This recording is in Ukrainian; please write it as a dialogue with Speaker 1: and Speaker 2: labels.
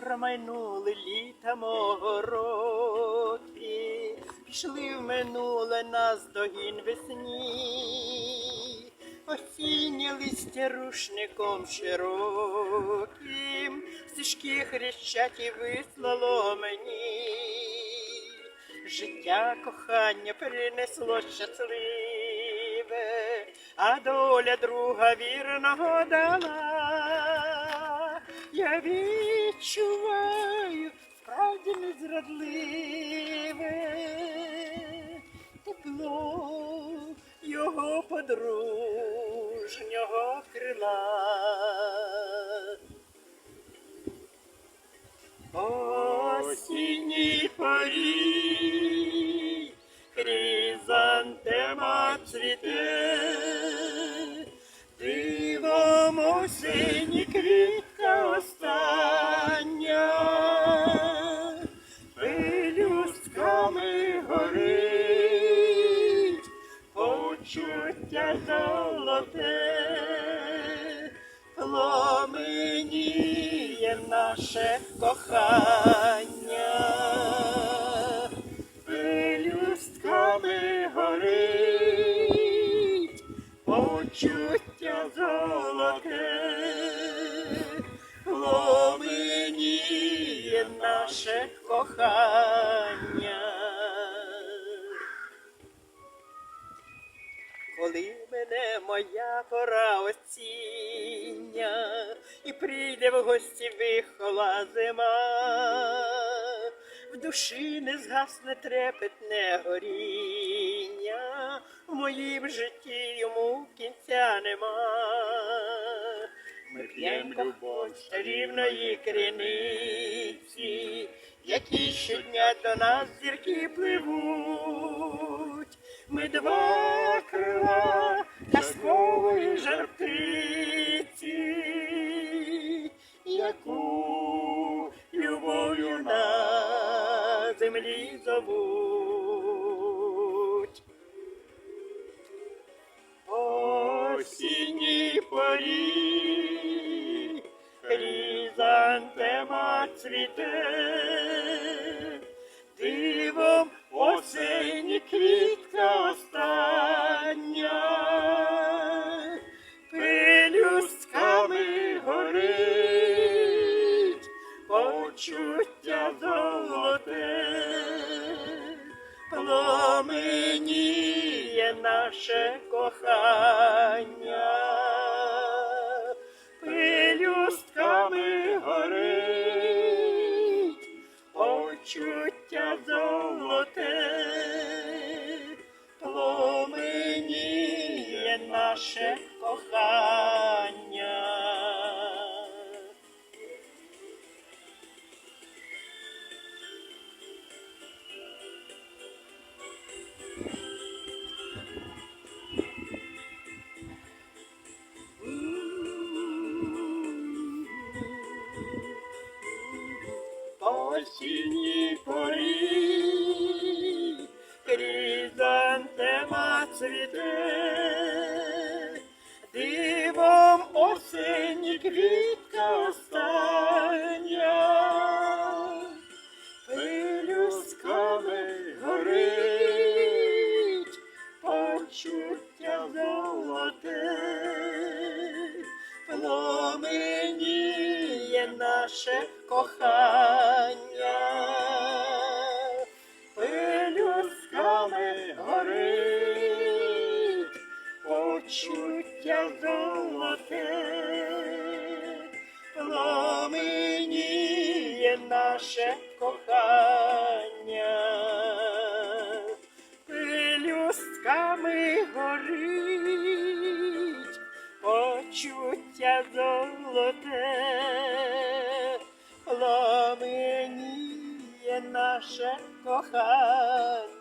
Speaker 1: Промайнули літа мого роки, пішли в минуле нас догін весні, осіннє листя рушником широким, стежки хрещаті вислало мені, життя кохання принесло щасливе, а доля друга вірного дала. Я відчуваю справді незрадливе тепло його подружнього крила. Осінній порі хризантема цвіте, дивом осені почуття золоте, пламеніє наше кохання, пелюстками горить, почуття золоте, пламеніє наше кохання. Моя пора осіння, і прийде в гості вихола зима, в душі не згасне трепетне горіння, в моїм житті йому кінця нема. Ми п'єм любов з чарівної криниці, які щодня до нас зірки пливуть. Ми два крила казкової жартиці, яку любов'ю на землі зовуть. Осінній порі хризантема цвіте, дивом осені квітка остання, почуття золоте, пламеніє наше кохання, пелюстками горить, почуття золоте, пламеніє наше кохання. Осінній порі Кризантема цвіте, дивом осені квітка наше кохання, пелюсками горить, почуття золоте, пламеніє наше кохання, почуття золоте, пламеніє наше кохання.